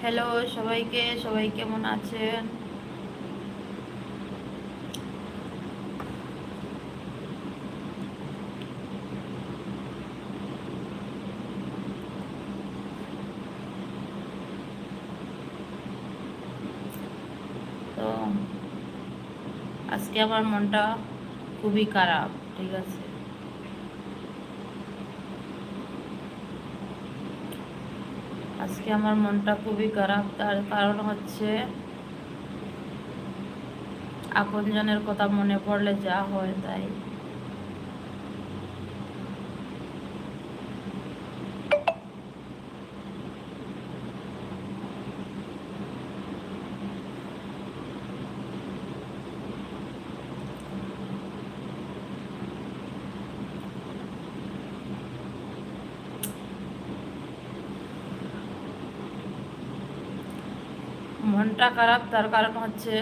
Hello সবাইকে সবাই কেমন আছেন? তো আজকে আমার মনটা খুবই খারাপ ঠিক আছে? আজকে আমার মনটা খুবই খারাপ। তার কারণ হচ্ছে আপনজনের কথা মনে পড়লে যা হয় তাই। মনটা খারাপ তার কারণ হচ্ছে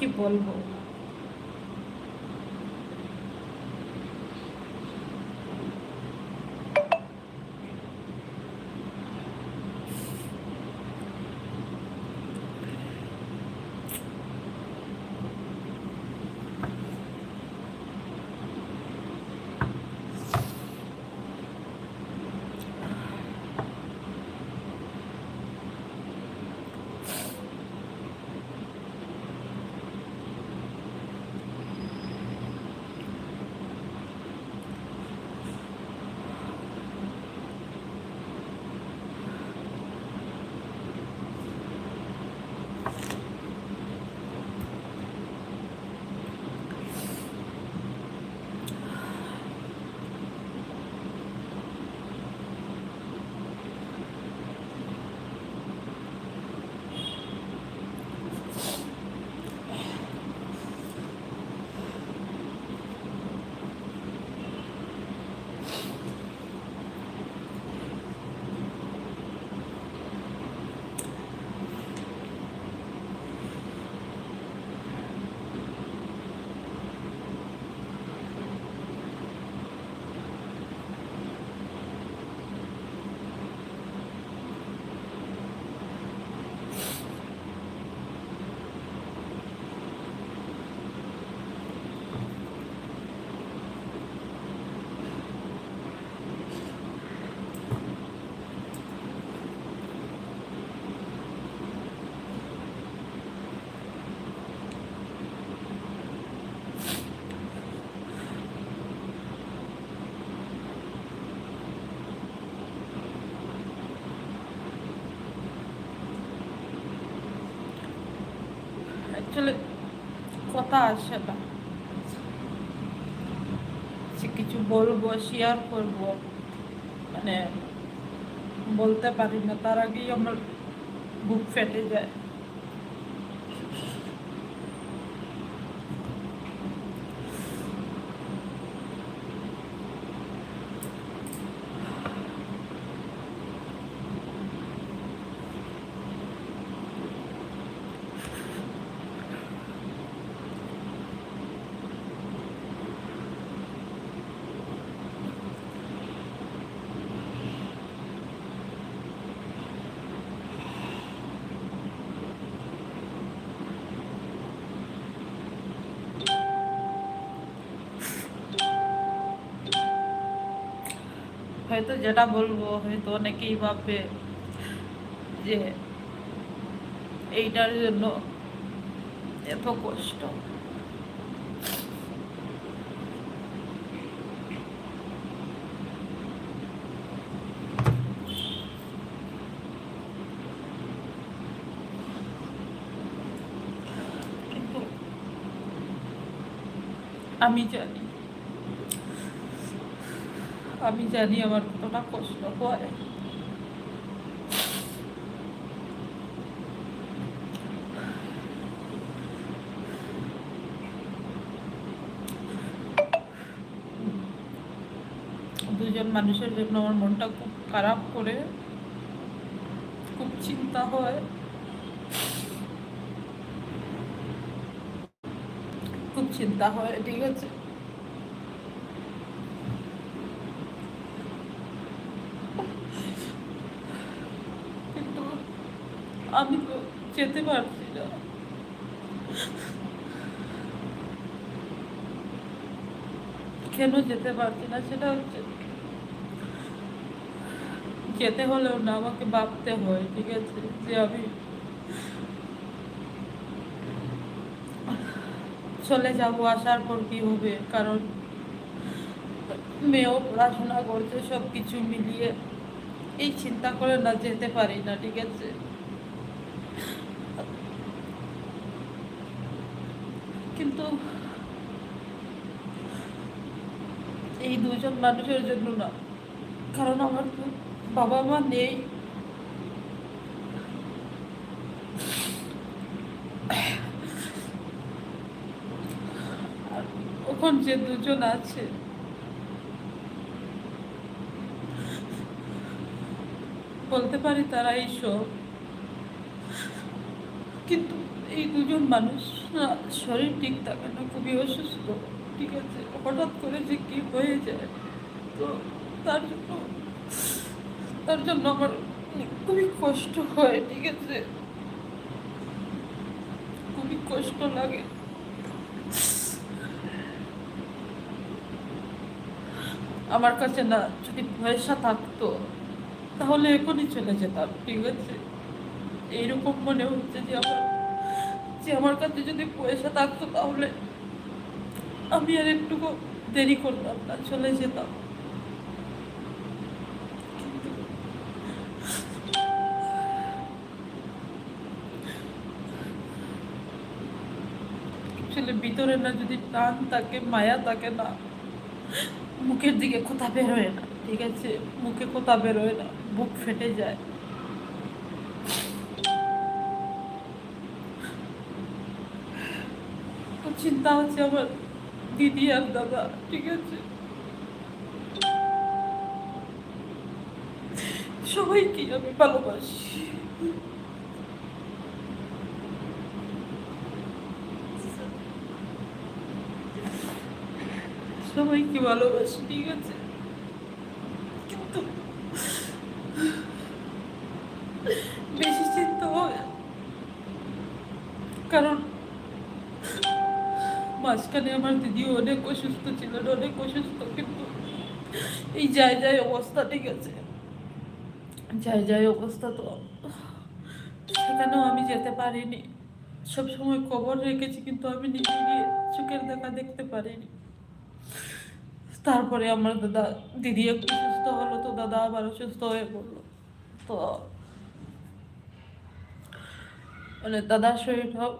কি বলব অ্যাকচুয়ালি কথা আসে না। যে কিছু বলব শেয়ার করব। মানে বলতে পারি না, তার আগেই আমার বুক ফেটে যায়। হয়তো যেটা বলব হয়তো অনেকেই ভাববে যে এইটার জন্য এত কষ্ট। আমি জানি আমি জানি আমার কতটা কষ্ট হয়। দুজন মানুষের জন্য আমার মনটা খুব খারাপ করে, খুব চিন্তা হয়। খুব চিন্তা হয়, ঠিক আছে কিন্তু আমি তো যেতে পারছি না। কেন যেতে পারছি না সেটা হচ্ছে, যেতে হলেও না, আমাকে ভাবতে হয়, ঠিক আছে? যে আমি চলে যাব, আসার পর কি হবে? কারণ মেয়েও পড়াশোনা করছে সব কিছু মিলিয়ে, এই চিন্তা করে না যেতে পারি না, ঠিক আছে? কিন্তু এই দুজন মানুষের জন্য না। কারণ আমার বাবা মা নেই। ওখান যে দুজন আছে, বলতে পারি তারা এইসব কিন্তু এই দুজন মানুষ শরীর ঠিক থাকে না, খুবই অসুস্থ, ঠিক আছে। হঠাৎ করে যে কি হয়ে যায়, তো তার জন্য তার জন্য আমার খুবই কষ্ট হয়, ঠিক আছে। খুবই কষ্ট লাগে। আমার কাছে না, যদি পয়সা থাকতো, তাহলে এখনই চলে যেতাম, ঠিক আছে। এইরকম মনে হচ্ছে যে আমার যে আমার কাছে যদি পয়সা থাকতো তাহলে আমি আর একটুকু দেরি করতাম না, চলে যেতাম। আসলে ভিতরে না যদি টান থাকে, মায়া থাকে না, মুখের দিকে কোথা বেরোয় না, ঠিক আছে? মুখে কোথা বেরোয় না, বুক ফেটে যায় তো চিন্তা হচ্ছে আমার দিদি আর দাদা, ঠিক আছে? সবাইকে আমি ভালোবাসি। সবাইকে ভালোবাসি, ঠিক আছে কিন্তু বেশি চিন্তা হয় কারণ মাঝখানে আমার দিদি অনেক অসুস্থ ছিলেন অনেক অসুস্থ, কিন্তু এই যায় যায় অবস্থা ঠিক আছে। যায় যায় অবস্থা তো, সেখানেও আমি যেতে পারিনি। সব সময় খবর রেখেছি, কিন্তু আমি নিজে গিয়ে চোখের দেখা দেখতে পারিনি। তারপরে আমার দাদা, দিদি একটু সুস্থ হলো তো দাদা আবার অসুস্থ হয়ে পড়ল। তো মানে দাদার শরীরটাও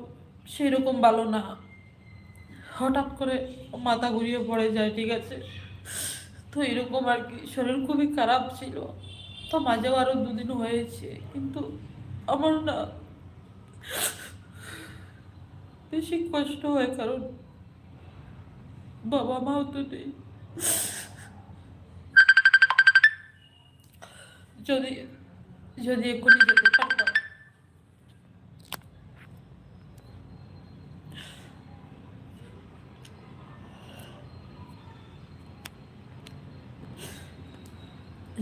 সেই রকম ভালো না। হঠাৎ করে মাথা ঘুরিয়ে পড়ে যায়, ঠিক আছে? তো এরকম আর কি, শরীর খুবই খারাপ ছিল। তো মাঝেও আরও দুদিন হয়েছে, কিন্তু আমার না বেশি কষ্ট হয়, কারণ বাবা মাও তো নেই। যদি যদি এক্ষুনি যেতে পারতাম।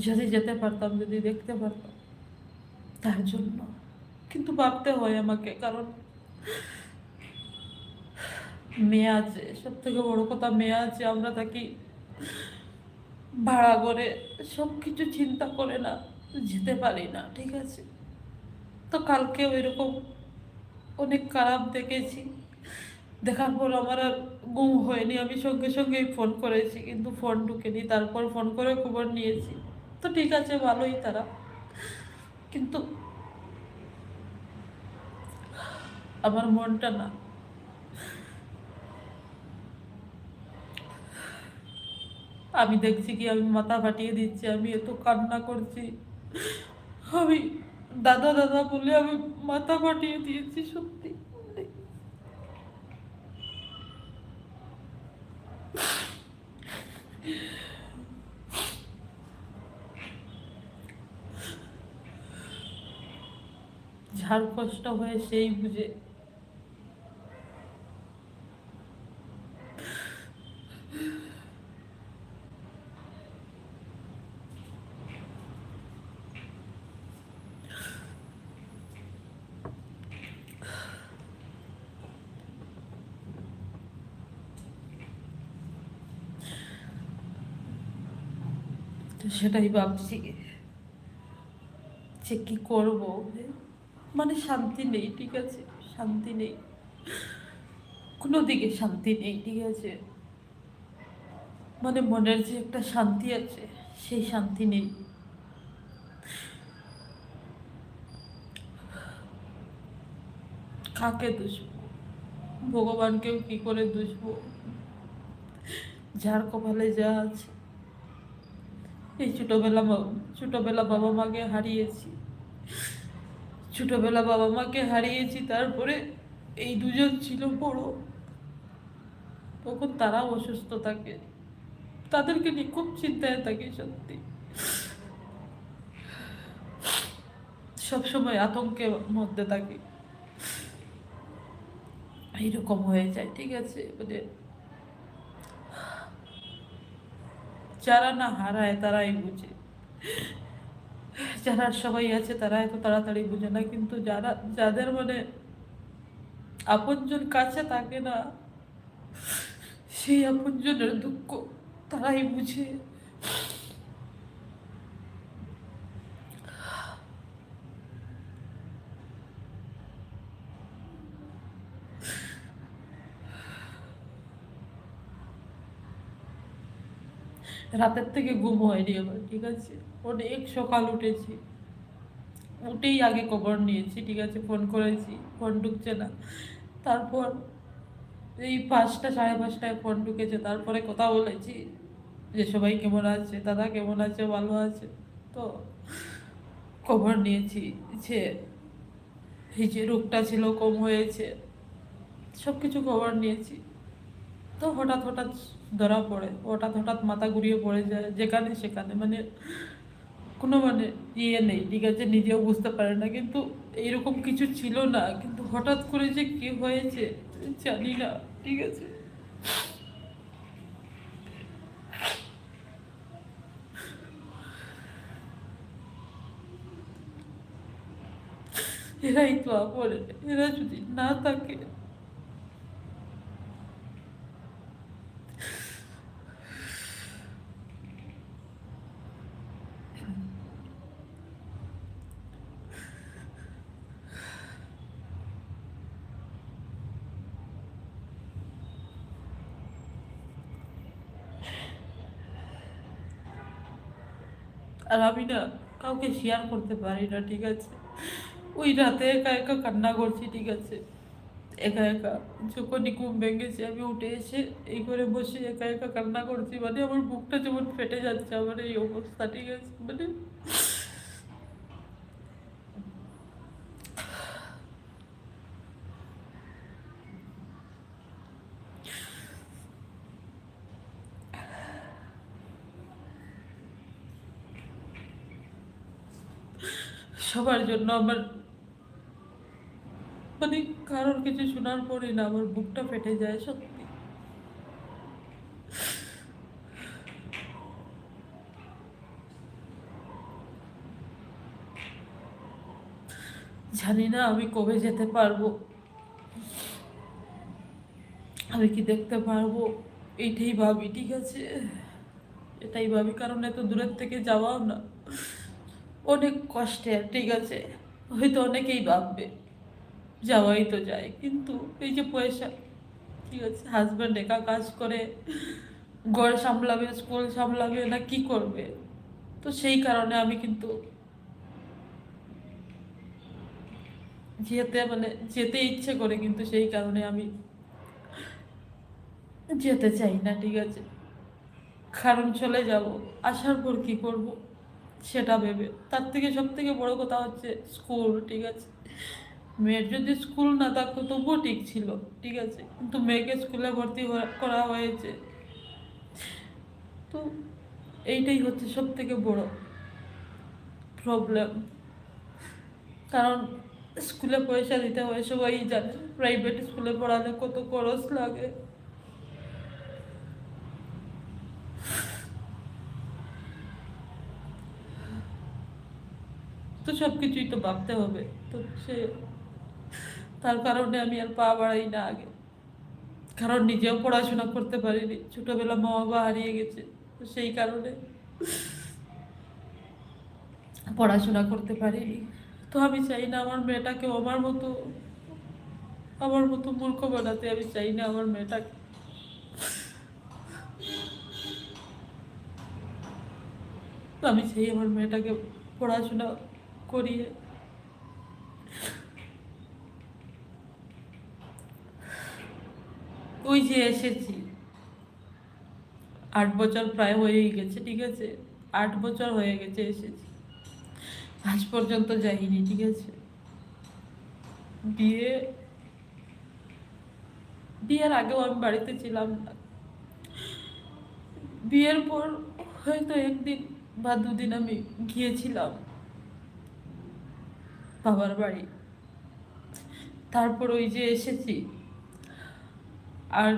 যদি যেতে পারতাম, যদি দেখতে পারতাম। তার জন্য। কিন্তু ভাবতে হয় আমাকে, কারণ মেয়ে আছে সব থেকে বড় কথা মেয়ে আছে, আমরা তাকে ভাড়া করে সব কিছু চিন্তা করে না, যেতে পারি না, ঠিক আছে? তো কালকে ওইরকম অনেক খারাপ দেখেছি। দেখার পর আমার আর গুম হয়নি, আমি সঙ্গে সঙ্গেই ফোন করেছি, কিন্তু ফোন ঢুকেনি। তারপর ফোন করে খবর নিয়েছি। তো ঠিক আছে, ভালোই তারা। কিন্তু আমার মনটা না। আমি দেখছি কি, আমি মাথা ফাটিয়ে দিচ্ছি, আমি এত কান্না করছি। আমি দাদা দাদা বলে আমি মাথা ফাটিয়ে দিয়েছি, সত্যি। যার কষ্ট হয় সেই বুঝে। তো সেটাই ভাবছি যে কি করব? মানে শান্তি নেই, ঠিক আছে? শান্তি নেই। কোনো দিকে শান্তি নেই, ঠিক আছে? মানে মনের যে একটা শান্তি আছে, সেই শান্তি নেই। কাকে দুষবো? ভগবানকেও কি করে দুষবো? যার কপালে যা আছে। এই ছোটোবেলা ছোটোবেলা বাবা মাকে হারিয়েছি। ছোটোবেলা বাবা মাকে হারিয়েছি, তারপরে এই দুজন ছিল বড়। তখন তারাও অসুস্থ থাকে। তাদেরকে নিয়ে খুব চিন্তায় থাকি সত্যি। সবসময় আতঙ্কের মধ্যে থাকি। এইরকম হয়ে যায়, ঠিক আছে? মানে যারা না হারায় তারাই বুঝে। যারা সবাই আছে তারা এত তাড়াতাড়ি বুঝে না, কিন্তু যারা, যাদের মানে আপনজন কাছে থাকে না, সেই আপনজনের দুঃখ তারাই বুঝে। রাতের থেকে ঘুম হয়নি আমার, ঠিক আছে? অনেক সকাল উঠেছি। উঠেই আগে খবর নিয়েছি, ঠিক আছে? ফোন করেছি, ফোন ঢুকছে না। তারপর এই পাঁচটা, সাড়ে পাঁচটায় ফোন ঢুকেছে, তারপরে কথা বলেছি যে, সবাই কেমন আছে? দাদা কেমন আছে? ভালো আছে? তো খবর নিয়েছি, যে এই যে রোগটা ছিল, কম হয়েছে সব কিছু খবর নিয়েছি। তো হঠাৎ হঠাৎ ধরা পড়ে, হঠাৎ হঠাৎ মাথা ঘুরিয়ে পড়ে যায়, যেখানে সেখানে। মানে কোনো মানে ইয়ে নেই, ঠিক আছে? নিজেও বুঝতে পারে না। কিন্তু এইরকম কিছু ছিল না। কিন্তু হঠাৎ করে যে কি হয়েছে, জানি না, ঠিক আছে? এরাই তো আপরে এরা যদি না থাকে আর আমি না কাউকে শেয়ার করতে পারি না, ঠিক আছে? ওই রাতে একা একা কান্না করছি, ঠিক আছে? একা একা যখনই ঘুম ভেঙেছে, আমি উঠে এসে এই করে বসে একা একা কান্না করছি মানে আমার বুকটা যেমন ফেটে যাচ্ছে, আমার এই অবস্থা, ঠিক আছে? মানে সবার জন্য আমার মানে কারোর কিছু শোনার পরে না আমার বুকটা ফেটে যায়, সত্যি। জানি না আমি কবে যেতে পারব। আমি কি দেখতে পারব? এইটাই ভাবি, ঠিক আছে? এটাই ভাবি, কারণ এত দূরের থেকে যাওয়াও না। অনেক কষ্টের ঠিক আছে? হয়তো অনেকেই ভাববে যাওয়াই তো যায়, কিন্তু এই যে পয়সা, ঠিক আছে? হাজব্যান্ড একা কাজ করে, ঘর সামলাবে স্কুল সামলাবে, না কি করবে? তো সেই কারণে আমি কিন্তু যেতে মানে যেতে ইচ্ছে করে, কিন্তু সেই কারণে আমি যেতে চাই না, ঠিক আছে? কারণ চলে যাব আসার পর কি করব? সেটা ভেবে। তার থেকে সব থেকে বড় কথা হচ্ছে স্কুল ঠিক আছে? মেয়ের যদি স্কুল না থাকতো তবুও ঠিক ছিল, ঠিক আছে? কিন্তু মেয়েকে স্কুলে ভর্তি করা হয়েছে। তো এইটাই হচ্ছে সব থেকে বড় প্রবলেম কারণ স্কুলে পয়সা দিতে হয়, সবাই জানে। প্রাইভেট স্কুলে পড়ালে কত খরচ লাগে। তো সব কিছুই তো ভাবতে হবে। তো সে, তার কারণে আমি আর পা বাড়াই না আগে। কারণ নিজেও পড়াশোনা করতে পারিনি। ছোটবেলা মা বাবা হারিয়ে গেছে। তো সেই কারণে পড়াশোনা করতে পারিনি। তো আমি চাই না আমার মেয়েটাকে আমার মতো আমার মতো মূর্খ বানাতে। আমি চাই না আমার মেয়েটাকে। আমি চাই আমার মেয়েটাকে পড়াশোনা করিয়ে। ওই যে এসেছি। আট বছর প্রায় হয়েই গেছে, ঠিক আছে? আট বছর হয়ে গেছে এসেছি। আজ পর্যন্ত যাইনি, ঠিক আছে? বিয়ে, বিয়ের আগেও আমি বাড়িতে ছিলাম না। বিয়ের পর হয়তো একদিন বা দুদিন আমি গিয়েছিলাম। বাবার বাড়ি। তারপর ওই যে এসেছি। আর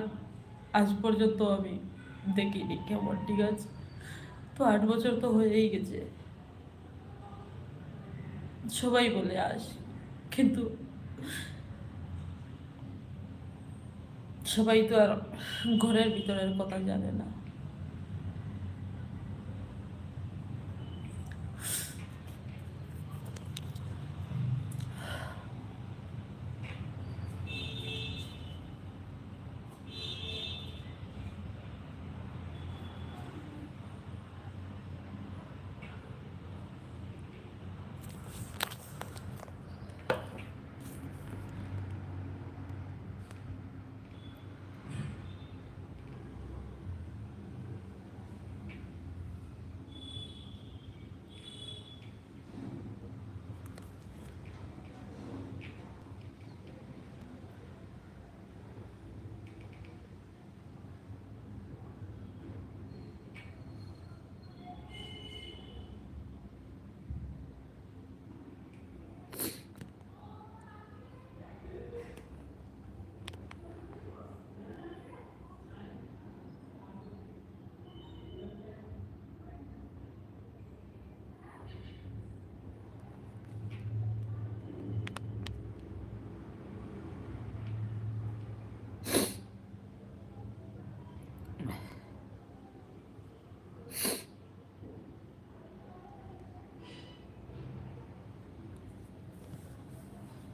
আজ পর্যন্ত আমি দেখিনি কেমন, ঠিক আছে? তো আট বছর তো হয়েই গেছে। সবাই বলে আস, কিন্তু সবাই তো আর ঘরের ভিতরের কথা জানে না।